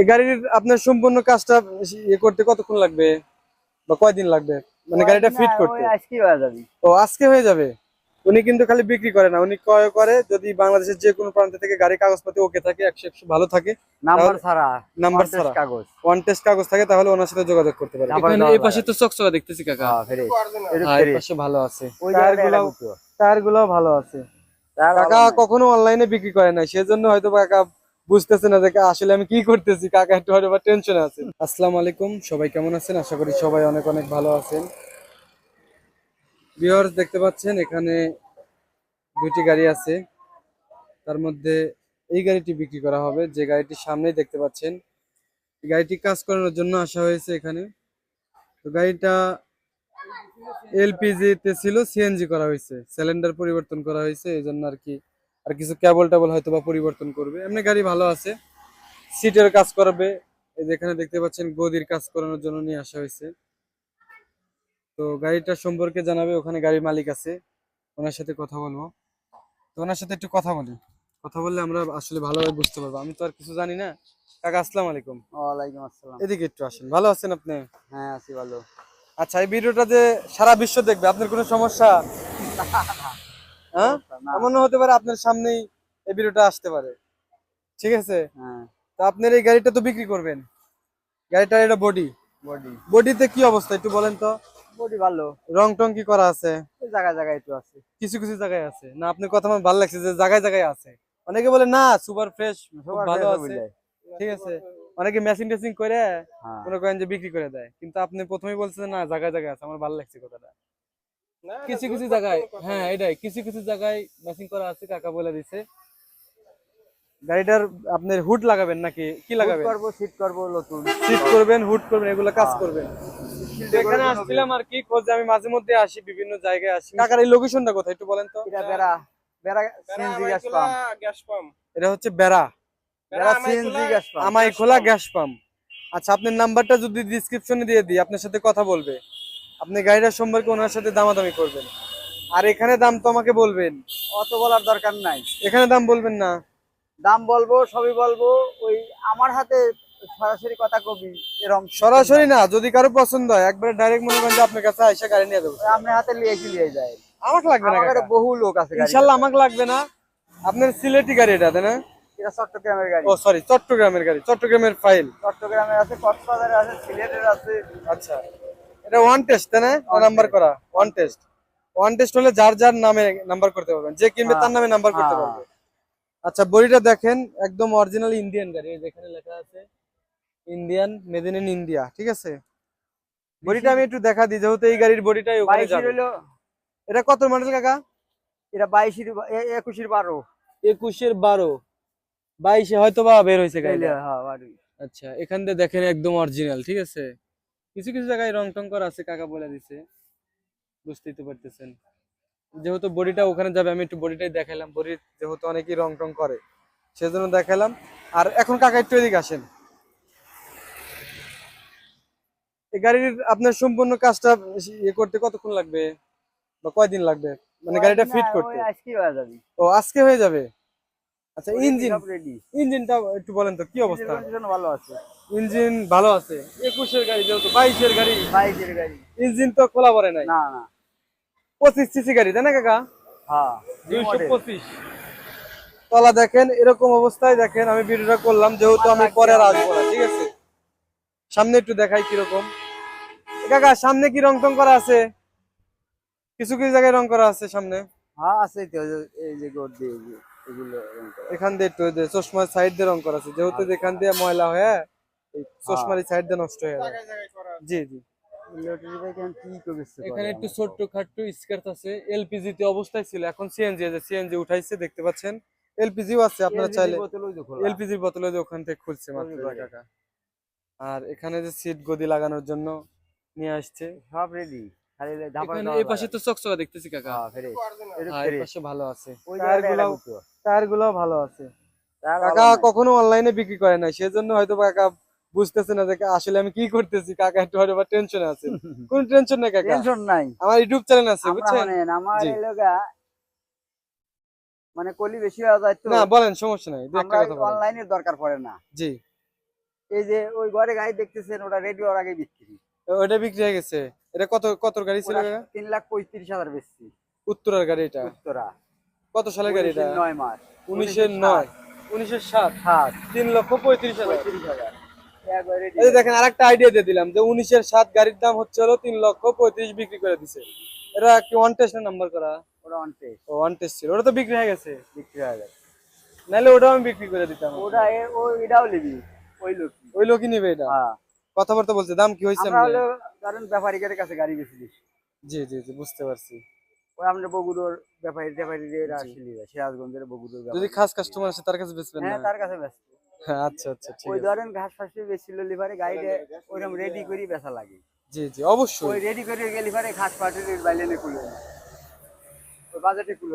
এই গাড়ির আপনার সম্পূর্ণ কাজটা ইয়ে করতে কতক্ষণ লাগবে? বা কয়দিন লাগবে? মানে গাড়িটা ফিট করতে? হয়ে যাবে। ও আজকে হয়ে যাবে? উনি কিন্তু খালি বিক্রি করে না। উনি ক্রয় করে যদি বাংলাদেশের যে কোনো প্রান্ত থেকে গাড়ি কাগজপাতি ওকে থাকে একশো একশো ভালো থাকে নাম্বার ছাড়া নাম্বার ছাড়া। কাগজ। ওয়ান টেস্ট কাগজ থাকে তাহলে ওনার সাথে যোগাযোগ করতে পারে তারপরে এখানে এই পাশে তো চকচকা দেখতেছি কাকা। হ্যাঁ এই পাশে ভালো আছে। ওই টায়ার জায়গাটা গুলো গুলো টায়ারগুলো ভালো আছে। কাকা কখনো অনলাইনে বিক্রি করে না সেজন্য হয়তো বা কাকা বুঝতেছে না যে আসলে আমি কি করতেছি, কাকা একটু হয়তো বা টেনশনে আছে। আসসালামু আলাইকুম, সবাই কেমন আছেন? আশা করি সবাই অনেক অনেক ভালো আছেন। ভিউয়ার্স দেখতে পাচ্ছেন, এখানে দুটি গাড়ি আছে। তার মধ্যে এই গাড়িটি বিক্রি করা হবে, যে গাড়িটির সামনেই দেখতে পাচ্ছেন। গাড়িটি কাজ করানোর জন্য আসা হয়েছে এখানে। তো গাড়িটা এলপিজি তে ছিল সিএনজি করা হয়েছে। সিলিন্ডার পরিবর্তন করা হয়েছে এই জন্য আর কি আর কিছু কেবল টেবল হয়তো বা পরিবর্তন করবে। এমনি গাড়ি ভালো আছে। সিটের কাজ করবে। এই যে এখানে দেখতে পাচ্ছেন গদির কাজ করানোর জন্য নিয়ে আসা হয়েছে। তো গাড়িটার সম্পর্কে জানাবে ওখানে গাড়ির মালিক আছে। ওনার সাথে কথা বলব। তো ওনার সাথে একটু কথা বলি। কথা বললে আমরা আসলে ভালোভাবে বুঝতে পারব। আমি তো আর কিছু জানি না। কাকা আসসালামু আলাইকুম। ওয়ালাইকুম আসসালাম। এদিকে একটু আসেন। ভালো আছেন আপনি? হ্যাঁ আছি ভালো। আচ্ছা এই ভিডিওটা যে সারা বিশ্ব দেখবে আপনার কোনো সমস্যা? হ্যাঁ? এমন হতে পারে আপনার সামনেই এই ভিডিওটা আসতে পারে। ঠিক আছে? হ্যাঁ। তো আপনার এই গাড়িটা তো বিক্রি করবেন। গাড়িটার এটা বডি বডি বডিতে কি অবস্থা একটু বলেন তো? বডি ভালো। রং টং কি করা আছে? জায়গায় জায়গায় একটু আছে। কিছু কিছু জায়গায় আছে। না আপনার কথা আমার ভালো লাগছে যে জায়গায় জায়গায় আছে। অনেকে বলে না সুপার ফ্রেশ সবার ভালো আছে। ঠিক আছে? অনেকে মেশিন টেসিং করে হ্যাঁ। মনে করেন যে বিক্রি করে দেয়। কিন্তু আপনি প্রথমেই বলছেন না জায়গায় জায়গায় আছে। আমার ভালো লাগছে কথাটা। কিছু কিছু জায়গায় হ্যাঁ এটাই কিছু কিছু জায়গায় ম্যাচিং করা আছে কাকা বলে দিছে। গাড়িটার আপনার হুড লাগাবেন নাকি? কি লাগাবেন? করব সিট করব নতুন। সিট করবেন হুড করবেন এগুলো কাজ। করবেন। এখানে আসছিলাম আর কি খোঁজে আমি মাঝে মধ্যে আসি বিভিন্ন জায়গায় আসি। কাকার এই লোকেশনটা কোথায় একটু বলেন তো? এটা Bera Bera CNG gas pump gas pump এটা হচ্ছে বেড়া। বেড়া সিএনজি গ্যাস পাম্প আমাই খোলা গ্যাস পাম্প আচ্ছা আপনার নাম্বারটা যদি ডিসক্রিপশনে দিয়ে দিই আপনার সাথে কথা বলবে। আপনি গাড়িটার সম্পর্কে ওনার সাথে দামাদামি করবেন। আর এখানে দাম তো আমাকে বলবেন। অত বলার দরকার নাই। এখানে দাম বলবেন না। দাম বলব সবই বলব ওই আমার হাতে সরাসরি কথা কবি এরকম সরাসরি না যদি কারও পছন্দ হয় একবারে ডাইরেক্ট মনে করেন যে আপনার কাছে আইসা গাড়ি নিয়ে দেবো আপনার হাতে লিয়ে কি লিয়ে যায়। আমাকে লাগবে না আমার কাকা। বহু লোক আছে গাড়ি ইনশাল্লাহ আমাকে লাগবে না। আপনার সিলেটি গাড়ি এটা তাই না? এটা চট্টগ্রামের গাড়ি। ও সরি চট্টগ্রামের গাড়ি চট্টগ্রামের ফাইল চট্টগ্রামের আছে কক্সবাজারের আছে সিলেটের আছে। আচ্ছা। এটা ওয়ান টেস্ট তাই না? নাম্বার করা ওয়ান টেস্ট ওয়ান টেস্ট হলে যার যার নামে নাম্বার করতে পারবেন। যে কিনবে তার নামে নাম্বার করতে হ্যাঁ। পারবে। আচ্ছা বডিটা দেখেন একদম অরিজিনাল ইন্ডিয়ান গাড়ি। যেখানে লেখা আছে ইন্ডিয়ান মেড ইন ইন্ডিয়া ঠিক আছে? বডিটা আমি একটু দেখা দিই যেহেতু এই গাড়ির বডিটাই ওখানে যাবে। এটা কত মডেল কাকা? এটা বাইশের একুশের বারো। একুশের বারো। বাইশে হয়তো বা বের হয়েছে গাড়িটা। হ্যাঁ আচ্ছা এখান দিয়ে দেখেন একদম অরিজিনাল ঠিক আছে? কিছু কিছু জায়গায় রং টং করা আছে কাকা বলে দিছে। বুঝতেই তো পারতেছেন। যেহেতু বডিটা ওখানে যাবে আমি একটু বডিটাই দেখালাম বডি যেহেতু অনেকেই রং টং করে সেজন্য দেখালাম আর এখন কাকা একটু এদিকে আসেন। এই গাড়ির আপনার সম্পূর্ণ কাজটা ইয়ে করতে কতক্ষণ লাগবে? বা কয়দিন লাগবে? মানে গাড়িটা ফিট করতে? আজকে হয়ে যাবে। ও আজকে হয়ে যাবে? আচ্ছা ইঞ্জিন রেডি ইঞ্জিনটা একটু বলেন তো কি অবস্থা? ভালো আছে। ইঞ্জিন ভালো আছে একুশের গাড়ি যেহেতু বাইশের গাড়ি। বাইশের গাড়ি। ইঞ্জিন তো খোলা পড়ে নাই। না না। পঁচিশ সিসি গাড়ি তাই না কাকা? হ্যাঁ দুইশো পঁচিশ। তলা দেখেন এরকম অবস্থায় দেখেন আমি ভিডিওটা করলাম যেহেতু আমি পরে আর আসব না ঠিক আছে? সামনে একটু দেখাই কীরকম। কাকা সামনে কি রং টং করা আছে? কিছু কিছু জায়গায় রং করা আছে সামনে। হ্যাঁ আছে তো এই যে গোড দিয়ে। এখান দিয়ে একটু যে চশমার সাইড দিয়ে রং করা আছে। যেহেতু এখান দিয়ে ময়লা হয়ে এই চশমার সাইড দিয়ে নষ্ট হয়ে যাবে জি জি। এখানে একটু ছোট্ট খাট্ট স্কার্ট আছে এলপিজি তে অবস্থায় ছিল এখন সিএনজি আছে সিএনজি উঠাইছে দেখতে পাচ্ছেন। এলপিজিও আছে আপনারা চাইলে এলপিজি বোতলে যে ওখান থেকে খুলছে মাত্র আর এখানে যে সিট গদি লাগানোর জন্য নিয়ে আসছে। সব রেডি খালি এই পাশে তো চকচকা দেখতেছি কাকা। হ্যাঁ ফ্রেশ এটা এই পাশে ভালো আছে। টায়ারগুলো গুতো। টায়ারগুলো ভালো আছে। কাকা কখনো অনলাইনে বিক্রি করে না সেজন্য হয়তো কাকা বুঝতেছে না যে আসলে আমি কি করতেছি। কাকা একটু হয়তো টেনশনে আছে। কোন টেনশন নেই কাকা। টেনশন নাই। আমার ইউটিউব চ্যানেল আছে বুঝছেন? মানে আমার জি। মানে কলি বেশি হয়ে যায় তো। না বলেন সমস্যা নাই একটা কথা বলেন। অনলাইনের দরকার পড়ে না। জি। এই যে ওই ঘরে গাড়ি দেখতেছেন ওটা রেডি হওয়ার আগে বিক্রি। ওটা বিক্রি হয়ে গেছে। এটা কত কত গাড়ি ছিল? তিন লাখ পঁয়ত্রিশ হাজার বেচছি। উত্তরের গাড়ি এটা? উত্তরা। কত সালের গাড়ি এটা? নয় মাস। উনিশের নয়। উনিশের সাত? সাত। তিন লক্ষ পঁয়ত্রিশ হাজার। পঁয়ত্রিশ হাজার। এই দেখেন আরেকটা আইডিয়া দিয়ে দিলাম যে উনিশের সাত গাড়ির দাম হচ্ছে হলো তিন লক্ষ পঁয়ত্রিশ বিক্রি করে দিছে। এটা কি ওয়ান টেস্ট নাম্বার করা? ওটা অন টেস্ট ও ওয়ান টেস্ট ছিল। ওটা তো বিক্রি হয়ে গেছে। বিক্রি হয়ে গেছে। নাহলে ওটাও আমি বিক্রি করে দিতাম। ওটা ও এটাও নিবি। ওই লোক ওই লোকই নিবে এটা? হ্যাঁ। কথাবার্তা বলছে দাম কি হয়েছে কারণ ব্যাপারীদের কাছে গাড়ি বেশি দিচ্ছি জি জি জি বুঝতে পারছি। ওই আমরা বগুড়োর ব্যাপারী ব্যাপারীদের আসলি সিরাজগঞ্জের বগুড়োর যদি খাস কাস্টমার আসে তার কাছে বেচবেন হ্যাঁ তার কাছে ব্যস্ত হ্যাঁ আচ্ছা আচ্ছা ঠিক ওই ধরেন ঘাস ফাসি বেশি লিভারে গাড়িতে ওইরকম রেডি করি বেচা লাগে। জি জি অবশ্যই। ওই রেডি করে গেলে পারে ঘাস ফাটির বাইলেনে খুলে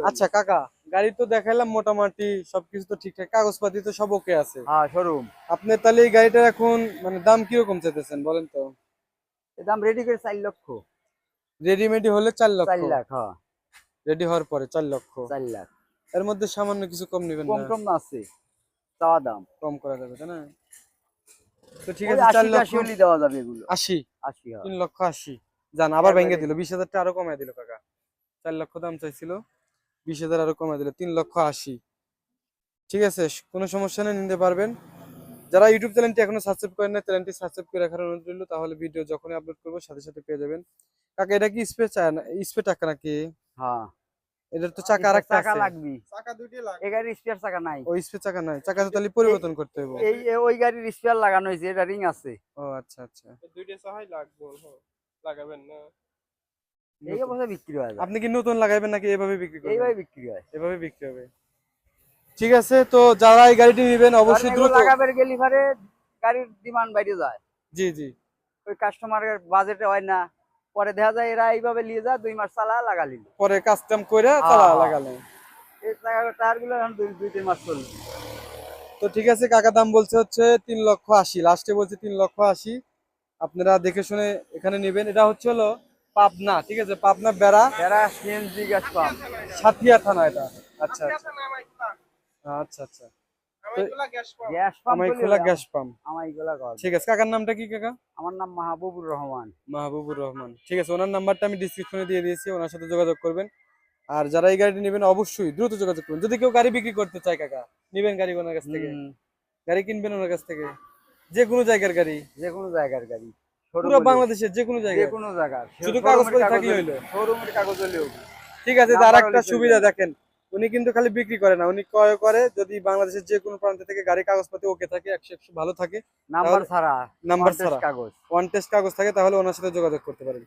আচ্ছা কাকা গাড়ি তো দেখাইলাম মোটামুটি সবকিছু তো ঠিকঠাক কাগজপাতি তো সব ওকে আছে। হ্যাঁ শোরুম আপনি তাহলে এই গাড়িটার এখন মানে দাম কীরকম চাইতেছেন বলেন তো? দাম রেডি করে চার লক্ষ। রেডিমেডি হলে চার লক্ষ। চার লাখ হ্যাঁ। রেডি হওয়ার পরে চার লক্ষ। চার লাখ। এর মধ্যে সামান্য কিছু কম নেবেন কম না। আছে চাওয়া দাম। কম করা যাবে তাই না? তো ঠিক আছে চার আশি লক্ষ। টাশি হলেই দেওয়া যাবে এগুলো। আশি। আশি হ্যাঁ। তিন লক্ষ আশি। জান আবার ভেঙে দিল বিশ হাজারটা আরও কমায় দিল কাকা। চার লক্ষ দাম চাইছিল বিশ হাজার আরও কমায় দিল তিন লক্ষ আশি। ঠিক আছে কোনো সমস্যা নেই নিতে পারবেন। যারা ইউটিউব চ্যানেলটি এখনও সাবস্ক্রাইব করেন না চ্যানেলটি সাবস্ক্রাইব করে রাখার অনুরোধ রইল। তাহলে ভিডিও যখনই আপলোড করব সাথে সাথে পেয়ে যাবেন। কাকা এটা কি স্পে চায় না স্পে টাকা নাকি? হ্যাঁ। এটার তো চাকা আর একটা চাকা লাগবে। চাকা এই গাড়ির স্পেয়ার চাকা নাই। ওই চাকা নাই। চাকা তো তাহলে পরিবর্তন করতে হবে এই ওই গাড়ির স্পেয়ার লাগানো হয়েছে এটা রিং আছে। ও আচ্ছা আচ্ছা। দুইটা লাগবো। লাগাবেন না। এই অবস্থায় বিক্রি হয়। আপনি কি নতুন লাগাইবেন নাকি এভাবে বিক্রি করবেন? এইভাবে বিক্রি হয়। এভাবে বিক্রি হবে। ঠিক আছে তো যারা এই গাড়িটি নেবেন অবশ্যই দ্রুত। লাগাবের গেলে গাড়ির ডিমান্ড বাইরে যায়। জি জি। ওই কাস্টমারের বাজেটে হয় না। পরে দেখা যায় এরা এইভাবে নিয়ে যায় দুই মাস চালা লাগা নিল পরে কাস্টম করে তারা হ্যাঁ। লাগালেন এই টায়ারগুলো এখন দুই দুই তিন মাস চলবে। তো ঠিক আছে কাকা দাম বলছে হচ্ছে তিন লক্ষ আশি। লাস্টে বলছে তিন লক্ষ আশি। আপনারা দেখে শুনে এখানে নেবেন। এটা হচ্ছে হলো পাবনা ঠিক আছে পাবনা বেড়া। এরা সিএনজি গ্যাস পাম্প সাথিয়া থানা এটা। আচ্ছা আচ্ছা। আচ্ছা আচ্ছা। আমাইগুলা গ্যাস পাম্প। গ্যাস পাম্প আমাই গ্যাস পাম্প। আমার এগুলা ঠিক আছে কাকার নামটা কি কাকা? আমার নাম মাহবুবুর রহমান। মাহবুবুর রহমান। ঠিক আছে ওনার নাম্বারটা আমি ডিসক্রিপশনে দিয়ে দিয়েছি ওনার সাথে যোগাযোগ করবেন। আর যারা এই গাড়িটি নেবেন অবশ্যই দ্রুত যোগাযোগ করবেন যদি কেউ গাড়ি বিক্রি করতে চায় কাকা নেবেন গাড়ি ওনার কাছ থেকে। গাড়ি কিনবেন ওনার কাছ থেকে। যে কোনো জায়গার গাড়ি। যে কোনো জায়গার গাড়ি। পুরো বাংলাদেশের যে কোনো যে জায়গায় কোনো জায়গার। শুধু কাগজপত্র থাকলে হইল। শোরুমের কাগজ হলেও ঠিক আছে তার একটা সুবিধা দেখেন। উনি কিন্তু খালি বিক্রি করে না। উনি ক্রয় করে যদি বাংলাদেশের যে কোনো প্রান্ত থেকে গাড়ি কাগজপাতি ওকে থাকে একশো একশো ভালো থাকে নাম্বার ছাড়া নাম্বার ছাড়া। কাগজ। ওয়ান টেস্ট কাগজ থাকে তাহলে ওনার সাথে যোগাযোগ করতে পারেন।